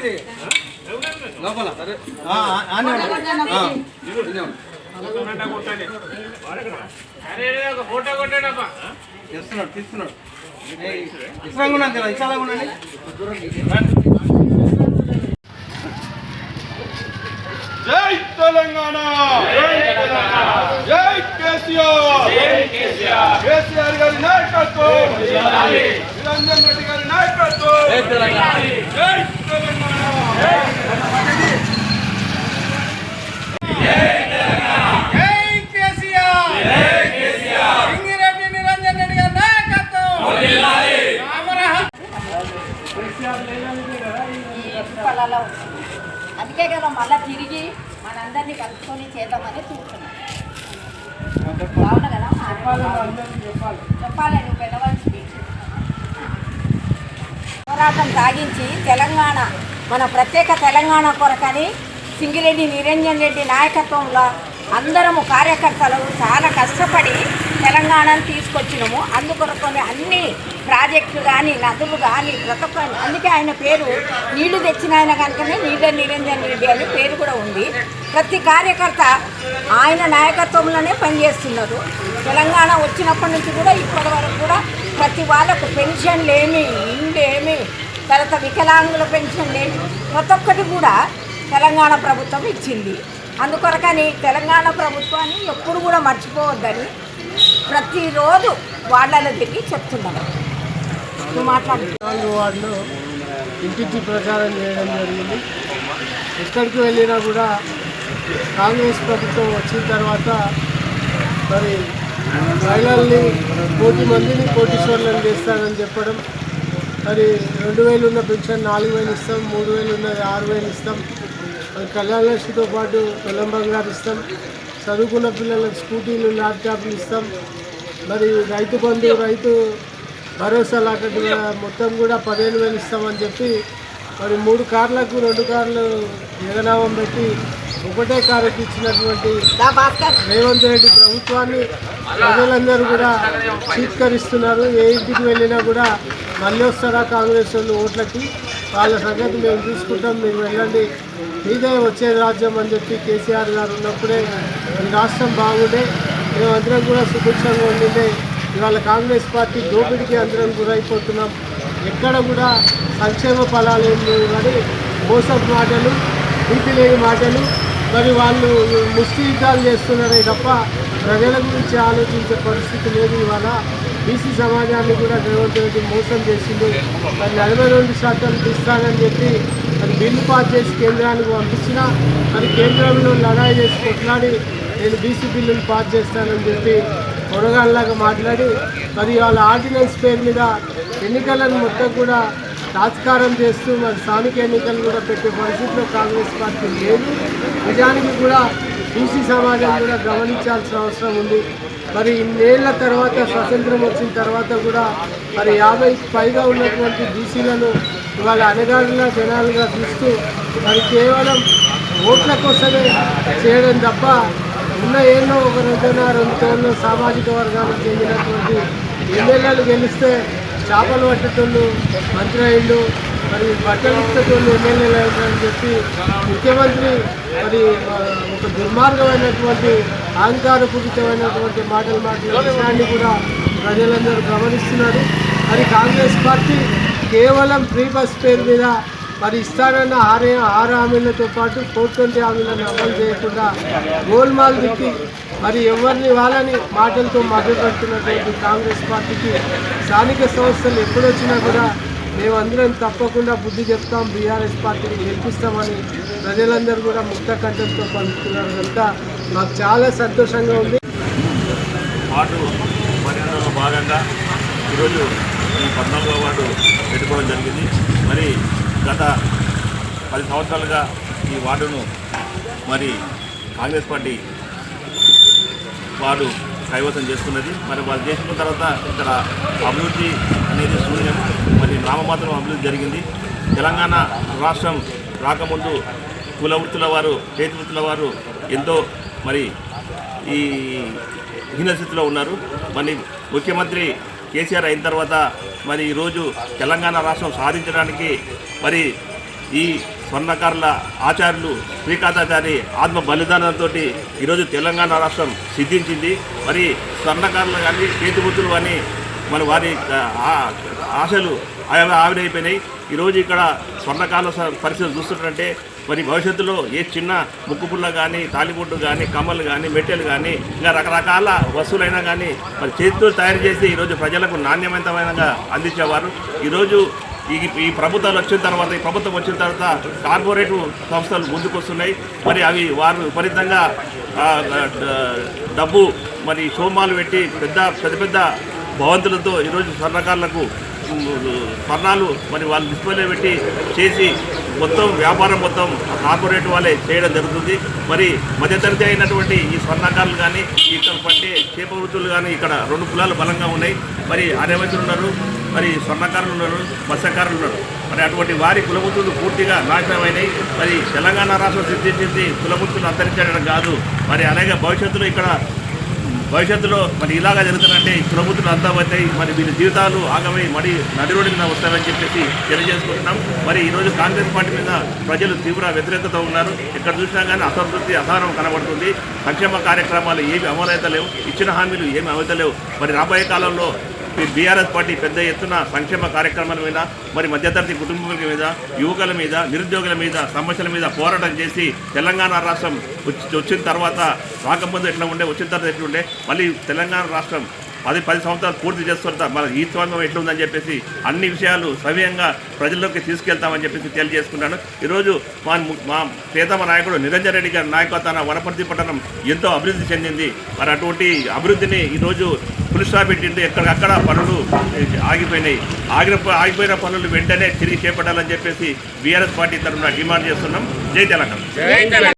ఇది. లోపల. తీస్తున్నాడు ఉన్నాను కదా ఉండండి. జై తెలంగాణ! జై కేసీఆర్! కేసీఆర్! గారి నాయకత్వం! నిరంజన్ రెడ్డి గారి నాయకత్వం! జై తెలంగాణ! జై అందుకే కదా మళ్ళా తిరిగి మనందరినీ కలుపుకొని చేద్దామని చూస్తున్నాం. బాగున్నా కదా? చెప్పాలి నువ్వు పెద్దవాళ్ళు. పోరాటం సాగించి తెలంగాణ మన ప్రత్యేక తెలంగాణ కొరకని సింగిరెడ్డి నిరంజన్ రెడ్డి నాయకత్వంలో అందరము కార్యకర్తలు చాలా కష్టపడి తెలంగాణను తీసుకొచ్చినాము. అందుకొరకొని అన్ని ప్రాజెక్టులు కానీ నదులు కానీ ప్రతి ఒక్క అందుకే ఆయన పేరు నీళ్ళు తెచ్చిన ఆయన కనుకనే నీళ్ళ నిరంజన్ రెడ్డి అని పేరు కూడా ఉంది. ప్రతి కార్యకర్త ఆయన నాయకత్వంలోనే పనిచేస్తున్నారు. తెలంగాణ వచ్చినప్పటి నుంచి కూడా ఇప్పటి వరకు కూడా ప్రతి వాళ్ళకు పెన్షన్లు ఏమి ఏమి తర్వాత వికలాంగుల పెన్షన్లు ప్రతి ఒక్కటి కూడా తెలంగాణ ప్రభుత్వం ఇచ్చింది. అందుకొరకని తెలంగాణ ప్రభుత్వాన్ని ఎప్పుడు కూడా మర్చిపోవద్దని ప్రతిరోజు వాళ్ళలో తిరిగి చెప్తున్నాను నువ్వు మాట్లాడు. నాలుగు వార్డులో ఇంటింటి ప్రచారం చేయడం జరిగింది. ఎక్కడికి వెళ్ళినా కూడా కాంగ్రెస్ ప్రభుత్వం వచ్చిన తర్వాత మరి మహిళల్ని కోటి మందిని కోటీశ్వర్లను చేస్తానని చెప్పడం మరి రెండు వేలు ఉన్న పెన్షన్ నాలుగు వేలు ఇస్తాం మూడు వేలు ఉన్నది ఆరు వేలు ఇస్తాం. మరి కళ్యాణ లక్ష్మితో పాటు పొలం బంగారు ఇస్తాం. చదువుకున్న పిల్లలకు స్కూటీలు ల్యాప్టాప్లు ఇస్తాం. మరి రైతు బంధు రైతు భరోసా లాంటి మొత్తం కూడా పదిహేను వేలు ఇస్తామని చెప్పి మరి మూడు కార్లకు రెండు కార్లు జగనామం పెట్టి ఒకటే కారుకి ఇచ్చినటువంటి రేవంత్ రెడ్డి ప్రభుత్వాన్ని ప్రజలందరూ కూడా చీత్కరిస్తున్నారు. ఏ ఇంటికి వెళ్ళినా కూడా మళ్ళీ వస్తారా కాంగ్రెస్ వాళ్ళు ఓట్లకి? వాళ్ళ సంగతి మేము చూసుకుంటాం మీరు వెళ్ళండి. మీదే వచ్చేది రాజ్యం అని చెప్పి కేసీఆర్ గారు ఉన్నప్పుడే ఈ రాష్ట్రం బాగుండే. మేమందరం కూడా సుభిక్షంగా ఉండిండే. ఇవాళ కాంగ్రెస్ పార్టీ దోపిడికి అందరం గురైపోతున్నాం. ఎక్కడ కూడా సంక్షేమ ఫలాలు ఏం లేవు కానీ మోసపు మాటలు నీతి లేని మాటలు. మరి వాళ్ళు ముష్టి యుద్ధాలు చేస్తున్నారే తప్ప ప్రజల గురించి ఆలోచించే పరిస్థితి లేదు ఇవాళ. బీసీ సమాజాన్ని కూడా రేవంత్ రెడ్డి మోసం చేసిండు. మరి నలభై రెండు శాతం ఇస్తానని చెప్పి అది బిల్లు పాస్ చేసి కేంద్రానికి పంపించినా అది కేంద్రంలో లడాయి చేసి కొట్లాడి నేను బీసీ బిల్లును పాస్ చేస్తానని చెప్పి కొనగాళ్ళలాగా మాట్లాడి మరి వాళ్ళ ఆర్డినెన్స్ పేరు మీద ఎన్నికలను మొత్తం కూడా తాత్కారం చేస్తూ మరి స్థానిక ఎన్నికలు కూడా పెట్టే పరిస్థితిలో కాంగ్రెస్ పార్టీ లేదు. నిజానికి కూడా బీసీ సమాజం కూడా గమనించాల్సిన అవసరం ఉంది. మరి ఇన్నేళ్ళ తర్వాత స్వతంత్రం వచ్చిన తర్వాత కూడా మరి యాభై పైగా ఉన్నటువంటి బీసీలను ఇవాళ అనగాడిన జనాలుగా చూస్తూ మరి కేవలం ఓట్ల కోసమే చేయడం తప్ప ఉన్న ఏళ్ళో ఒక రోజున రెండు తోళ్ళు సామాజిక వర్గానికి చెందినటువంటి ఎమ్మెల్యేలు గెలిస్తే చేపలు పట్టేటోళ్ళు మంత్రి అయ్యిండు మరి బట్టలు ఇచ్చేటోళ్ళు ఎమ్మెల్యేలు అయ్యారని చెప్పి ముఖ్యమంత్రి మరి ఒక దుర్మార్గమైనటువంటి అహంకారపూరితమైనటువంటి మాటలు మాట్లాడే విషయాన్ని కూడా ప్రజలందరూ గమనిస్తున్నారు. మరి కాంగ్రెస్ పార్టీ కేవలం ఫ్రీ బస్ పేరు మీద మరి ఇస్తానన్న ఆరే ఆరు హామీలతో పాటు ఫోర్ ట్వంటీ హామీలను అమలు చేయకుండా గోల్మాల్ దిక్కి మరి ఎవరిని వాళ్ళని మాటలతో మభ్యపెడుతున్నటువంటి కాంగ్రెస్ పార్టీకి స్థానిక సంస్థలు ఎప్పుడొచ్చినా కూడా మేమందరం తప్పకుండా బుద్ధి చెప్తాం బీఆర్ఎస్ పార్టీని గెలిపిస్తామని ప్రజలందరూ కూడా ముక్త కంఠంతో పలుకుతున్నారు కనుక మాకు చాలా సంతోషంగా ఉంది. వార్డు పర్యటనలో భాగంగా ఈరోజు ఈ పద్నాలుగో వార్డు పెట్టుకోవడం జరిగింది. మరి గత పది సంవత్సరాలుగా ఈ వార్డును మరి కాంగ్రెస్ పార్టీ వారు కైవసం చేసుకున్నది మరి వాళ్ళు చేసిన తర్వాత ఇక్కడ అభివృద్ధి అనేది శూన్యం మరి నామమాత్రం అభివృద్ధి జరిగింది. తెలంగాణ రాష్ట్రం రాకముందు కుల వృత్తుల వారు చేతి వృత్తుల వారు ఎంతో మరి ఈ హీనస్థితిలో ఉన్నారు. మరి ముఖ్యమంత్రి కేసీఆర్ అయిన తర్వాత మరి ఈరోజు తెలంగాణ రాష్ట్రం సాధించడానికి మరి ఈ స్వర్ణకారుల ఆచార్యులు శ్రీకాంతాచారి ఆత్మ బలిదానంతో ఈరోజు తెలంగాణ రాష్ట్రం సిద్ధించింది. మరి స్వర్ణకారులు కానీ చేతిబుద్ధులు కానీ మరి వారి ఆశలు ఆవిరైపోయినాయి. ఈరోజు ఇక్కడ స్వర్ణకాల పరిస్థితి పరిస్థితులు చూస్తుంటే మరి భవిష్యత్తులో ఏ చిన్న ముక్కుపుల్ల కానీ తాలిబొట్టు కానీ కమ్మలు కానీ మెట్టెలు కానీ ఇంకా రకరకాల వస్తువులైనా కానీ మరి చేతితో తయారు చేసి ఈరోజు ప్రజలకు నాణ్యమైనగా అందించేవారు. ఈరోజు ఈ ఈ ప్రభుత్వాలు వచ్చిన తర్వాత ఈ ప్రభుత్వం వచ్చిన తర్వాత కార్పొరేట్ సంస్థలు ముందుకొస్తున్నాయి. మరి అవి వారు విపరీతంగా డబ్బు మరి సోమాలు పెట్టి పెద్ద పెద్ద పెద్ద భవంతులతో ఈరోజు స్వర్ణకారులకు స్వర్ణాలు మరి వాళ్ళు డిస్ప్లేలో పెట్టి చేసి మొత్తం వ్యాపారం మొత్తం కార్పొరేట్ వాళ్ళే చేయడం జరుగుతుంది. మరి మధ్యతరగతి అయినటువంటి ఈ స్వర్ణకారులు కానీ ఇక్కడ పట్టే చేప వృత్తులు కానీ ఇక్కడ రెండు కులాలు బలంగా ఉన్నాయి. మరి ఆర్యవైశ్యులు ఉన్నారు మరి స్వర్ణకారులు ఉన్నారు మత్స్యకారులు ఉన్నారు. మరి అటువంటి వారి కులవృత్తులు పూర్తిగా నాశనమైనవి మరి తెలంగాణ రాష్ట్రం సిద్ధించింది కులవృత్తులు అంతరించడం కాదు. మరి అలాగే భవిష్యత్తులో ఇక్కడ భవిష్యత్తులో మరి ఇలాగా జరుగుతుందంటే ప్రభుత్వం అంతా పోతాయి. మరి వీరి జీవితాలు ఆగమై మరి నడి రోడ్డు మీద వస్తారని చెప్పేసి తెలియజేసుకుంటున్నాం. మరి ఈరోజు కాంగ్రెస్ పార్టీ మీద ప్రజలు తీవ్ర వ్యతిరేకత ఉన్నారు. ఎక్కడ చూసినా కానీ అసంతృప్తి అసహనం కనబడుతుంది. సంక్షేమ కార్యక్రమాలు ఏమి అమలైతలేవు ఇచ్చిన హామీలు ఏమి అమలైతలేవు మరి రాబోయే కాలంలో ఈ బీఆర్ఎస్ పార్టీ పెద్ద ఎత్తున సంక్షేమ కార్యక్రమాల మీద మరి మధ్యతరగతి కుటుంబాల మీద యువకుల మీద నిరుద్యోగుల మీద సమస్యల మీద పోరాటం చేసి తెలంగాణ రాష్ట్రం వచ్చి- వచ్చిన తర్వాత రాకముందు ఎట్లా ఉండే వచ్చిన తర్వాత ఎట్లా ఉండే మళ్ళీ తెలంగాణ రాష్ట్రం పది పది సంవత్సరాలు పూర్తి చేస్తుంటా మన ఈ స్వాతంత్రం ఎట్లుందని చెప్పేసి అన్ని విషయాలు సవ్యంగా ప్రజల్లోకి తీసుకెళ్తామని చెప్పేసి తెలియజేసుకున్నాను ఈరోజు మా మా ప్రియతమ నాయకుడు నిరంజన్ రెడ్డి గారి నాయకత్వాన వనపర్తి పట్టణం ఎంతో అభివృద్ధి చెందింది. మరి అటువంటి అభివృద్ధిని ఈరోజు ఫుల్ స్టాప్ పెట్టిండు. ఎక్కడికక్కడ పనులు ఆగిపోయినాయి. ఆగిన ఆగిపోయిన పనులు వెంటనే తిరిగి చేపట్టాలని చెప్పేసి బీఆర్ఎస్ పార్టీ తరఫున డిమాండ్ చేస్తున్నాం. జై తెలంగాణ.